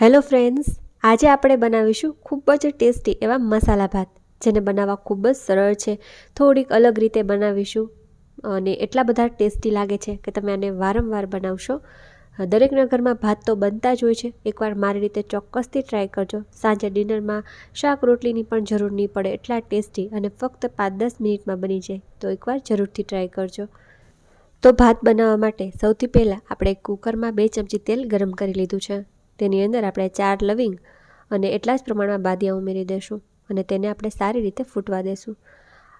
Hello friends, આજે આપણે બનાવીશું ખૂબ જ ટેસ્ટી એવા મસાલા ભાત, જેને બનાવવા ખૂબ જ સરળ છે. થોડીક અલગ રીતે બનાવીશું અને એટલા બધા ટેસ્ટી લાગે છે કે તમે આને વારંવાર બનાવશો. દરેકના ઘરમાં ભાત તો બનતા જ હોય છે. એકવાર મારી રીતે ચોક્કસથી ટ્રાય કરજો. સાંજે ડિનરમાં શાક રોટલીની પણ જરૂર નહીં પડે, એટલા ટેસ્ટી અને ફક્ત પાંચ દસ મિનિટમાં બની જાય, તો એકવાર જરૂરથી ટ્રાય કરજો. તો ભાત બનાવવા માટે સૌથી પહેલાં આપણે કુકરમાં બે ચમચી તેલ ગરમ કરી લીધું છે. તેની અંદર આપણે ચાર લવિંગ અને એટલા જ પ્રમાણમાં બાદિયા ઉમેરી દઈશું અને તેને આપણે સારી રીતે ફૂટવા દેશું.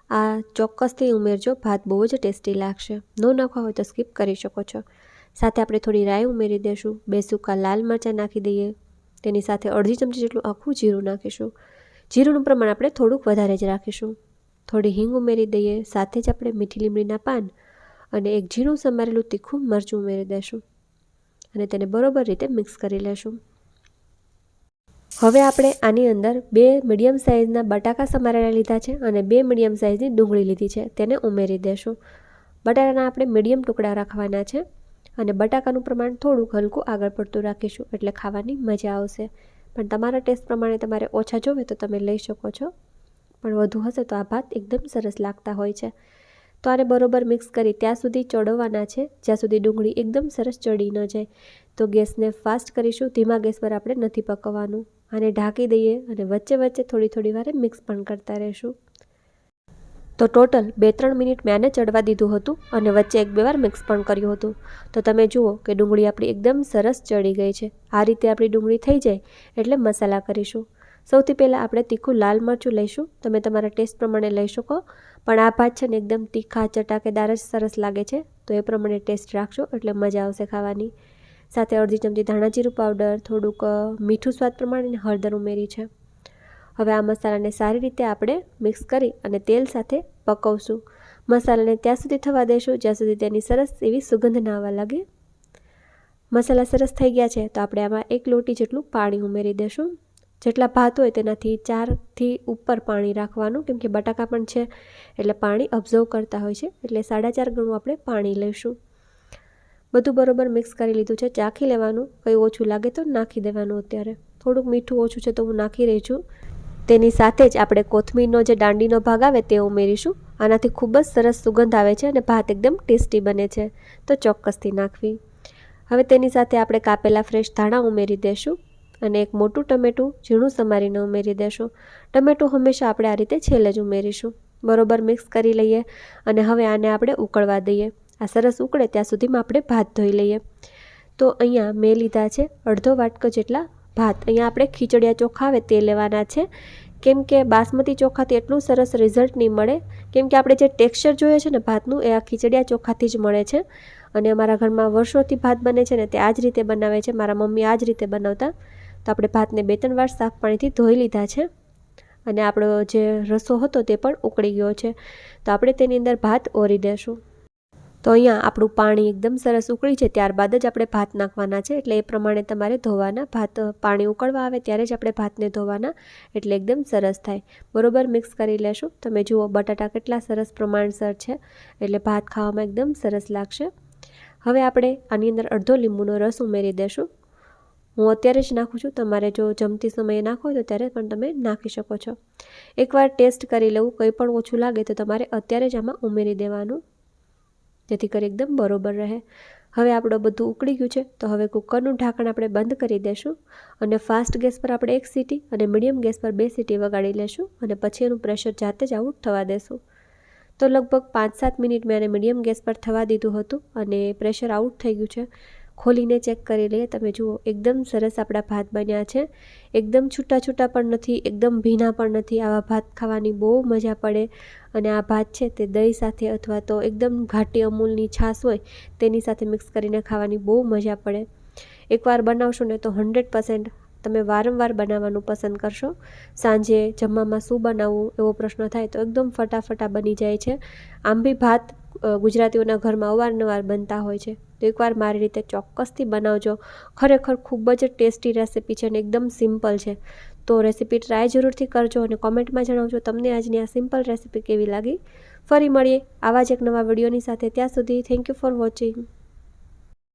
આ ચોક્કસથી ઉમેરજો, ભાત બહુ જ ટેસ્ટી લાગશે. ન નાખવા હોય તો સ્કીપ કરી શકો છો. સાથે આપણે થોડી રાઈ ઉમેરી દઈશું બે સૂકા લાલ મરચાં નાખી દઈએ, તેની સાથે અડધી ચમચી જેટલું આખું જીરું નાખીશું. જીરુંનું પ્રમાણ આપણે થોડુંક વધારે જ રાખીશું. થોડી હિંગ ઉમેરી દઈએ, સાથે જ આપણે મીઠી લીમડીના પાન અને એક ઝીણું સમારેલું તીખું મરચું ઉમેરી દઈશું અને તેને બરોબર રીતે મિક્સ કરી લેશું. હવે આપણે આની અંદર બે મીડિયમ સાઇઝના બટાકા સમારેલા લીધા છે અને બે મીડિયમ સાઇઝની ડુંગળી લીધી છે. તેને ઉમેરી દેશું. બટાકાના આપણે મીડિયમ ટુકડા રાખવાના છે અને બટાકાનું પ્રમાણ થોડુંક હલકું આગળ પડતું રાખીશું એટલે ખાવાની મજા આવશે. પણ તમારા ટેસ્ટ પ્રમાણે તમારે ઓછા જોવે તો તમે લઈ શકો છો. પણ વધુ હશે તો આ ભાત એકદમ સરસ લાગતા હોય છે. તો આને બરોબર મિક્સ કરી ત્યાં સુધી ચડવવાના છે. જ્યાં સુધી ડુંગળી એકદમ સરસ ચડી ન જાય. તો ગેસને ફાસ્ટ કરીશું. ધીમા ગેસ પર આપણે નથી પકવવાનું. આને ઢાંકી દઈએ અને વચ્ચે વચ્ચે થોડી થોડી વારે મિક્સ પણ કરતા રહીશું. તો ટોટલ બે ત્રણ મિનિટ મેં આને ચડવા દીધું હતું અને વચ્ચે એક બે વાર મિક્સ પણ કર્યું હતું. તો તમે જુઓ કે ડુંગળી આપણી એકદમ સરસ ચડી ગઈ છે. આ રીતે આપણી ડુંગળી થઈ જાય એટલે મસાલા કરીશું. સૌથી પહેલાં આપણે તીખું લાલ મરચું લઈશું. તમે તમારા ટેસ્ટ પ્રમાણે લઈ શકો. પણ આ ભાત છે ને એકદમ તીખા, ચટાકેદાર જ સરસ લાગે છે. તો એ પ્રમાણે ટેસ્ટ રાખશો એટલે મજા આવશે ખાવાની. સાથે અડધી ચમચી ધાણા જીરું પાવડર, થોડુંક મીઠું સ્વાદ પ્રમાણે હળદર ઉમેરી છે. હવે આ મસાલાને સારી રીતે આપણે મિક્સ કરી અને તેલ સાથે પકવશું. મસાલાને ત્યાં સુધી થવા દેશું, જ્યાં સુધી તેની સરસ એવી સુગંધ ના આવવા લાગે. મસાલા સરસ થઈ ગયા છે, તો આપણે આમાં એક લોટી જેટલું પાણી ઉમેરી દેશું. જેટલા ભાત હોય તેનાથી ચારથી ઉપર પાણી રાખવાનું, કેમ કે બટાકા પણ છે. એટલે પાણી ઓબ્ઝર્વ કરતા હોય છે. એટલે સાડા ચાર ગણું આપણે પાણી લઈશું. બધું બરોબર મિક્સ કરી લીધું છે. ચાખી લેવાનું. કંઈ ઓછું લાગે તો નાખી દેવાનું અત્યારે. થોડુંક મીઠું ઓછું છે તો હું નાખી રહી છું. તેની સાથે જ આપણે કોથમીરનો જે દાંડીનો ભાગ આવે તે ઉમેરીશું. આનાથી ખૂબ જ સરસ સુગંધ આવે છે અને ભાત એકદમ ટેસ્ટી બને છે. તો ચોક્કસથી નાખવી. હવે તેની સાથે આપણે કાપેલા ફ્રેશ ધાણા ઉમેરી દઈશું અને એક મોટું ટમેટું ઝીણું સમારીને ઉમેરી દેશું. ટમેટું હંમેશા આપણે આ રીતે છેલ્લે જ ઉમેરીશું. બરોબર મિક્સ કરી લઈએ અને હવે આને આપણે ઉકળવા દઈએ. આ સરસ ઉકળે ત્યાં સુધીમાં આપણે ભાત ધોઈ લઈએ. તો અહીંયા મેં લીધા છે અડધો વાટકો જેટલા ભાત. અહીંયા આપણે ખીચડિયા ચોખા આવે તે લેવાના છે. કેમ કે બાસમતી ચોખાથી એટલું સરસ રિઝલ્ટ નહીં મળે. કેમ કે આપણે જે ટેક્સચર જોઈએ છે ને ભાતનું એ આ ખીચડિયા ચોખાથી જ મળે છે. અને અમારા ઘરમાં વર્ષોથી ભાત બને છે ને તે આ જ રીતે બનાવે છે. મારા મમ્મી આ જ રીતે બનાવતા. તો આપણે ભાતને બે ત્રણ વાર સાફ પાણીથી ધોઈ લીધા છે. અને આપણો જે રસો હતો તે પણ ઉકળી ગયો છે. તો આપણે તેની અંદર ભાત ઓરી દેશું. તો અહીંયા આપણું પાણી એકદમ સરસ ઉકળી છે. ત્યારબાદ જ આપણે ભાત નાખવાના છે. એટલે એ પ્રમાણે તમારે ધોવાના. ભાત પાણી ઉકળવા આવે ત્યારે જ આપણે ભાતને ધોવાના. એટલે એકદમ સરસ થાય. બરોબર મિક્સ કરી લેશું. તમે જુઓ બટાટા કેટલા સરસ પ્રમાણસર છે. એટલે ભાત ખાવામાં એકદમ સરસ લાગશે. હવે આપણે આની અંદર અડધો લીંબુનો રસ ઉમેરી દેશું. હું અત્યારે જ નાખું છું. તમારે જો જમતી સમયે નાખો તો ત્યારે પણ તમે નાખી શકો છો. એકવાર ટેસ્ટ કરી લેવું, કંઈ પણ ઓછું લાગે તો તમારે અત્યારે જ આમાં ઉમેરી દેવાનું. જેથી કરી એકદમ બરોબર રહે. હવે આપણું બધું ઉકળી ગયું છે, તો હવે કુકરનું ઢાંકણ આપણે બંધ કરી દેશું અને ફાસ્ટ ગેસ પર આપણે એક સીટી અને મીડિયમ ગેસ પર બે સીટી વગાડી લેશું અને પછી એનું પ્રેશર જાતે જ આઉટ થવા દેશું. તો લગભગ પાંચ સાત મિનિટ મેં એને મીડિયમ ગેસ પર થવા દીધું હતું અને પ્રેશર આઉટ થઈ ગયું છે. ખોલીને ચેક કરી લઈએ. તમે જુઓ, એકદમ સરસ આપણા ભાત બન્યા છે. એકદમ છૂટા છૂટા પણ નથી, એકદમ ભીના પણ નથી. આવા ભાત ખાવાની બહુ મજા પડે. અને આ ભાત છે તે દહીં સાથે અથવા તો એકદમ ઘાટી અમૂલની છાશ હોય, તેની સાથે મિક્સ કરીને ખાવાની બહુ મજા પડે. એકવાર બનાવશો ને તો હંડ્રેડ પર્સન્ટ તમે વારંવાર બનાવવાનું પસંદ કરશો. સાંજે જમવામાં શું બનાવવું, એવો પ્રશ્ન થાય તો એકદમ ફટાફટા બની જાય છે. આમ બી ભાત ગુજરાતીઓના ઘરમાં અવારનવાર બનતા હોય છે. તો એકવાર મારી રીતે ચોક્કસથી બનાવજો. ખરેખર ખૂબ જ ટેસ્ટી રેસીપી છે અને એકદમ સિમ્પલ છે. તો રેસીપી ટ્રાય જરૂરથી કરજો અને કોમેન્ટમાં જણાવજો તમને આજની આ સિમ્પલ રેસીપી કેવી લાગી. ફરી મળીએ આવા જ એક નવા વિડીયોની સાથે. ત્યાં સુધી થેન્ક યુ ફોર વોચિંગ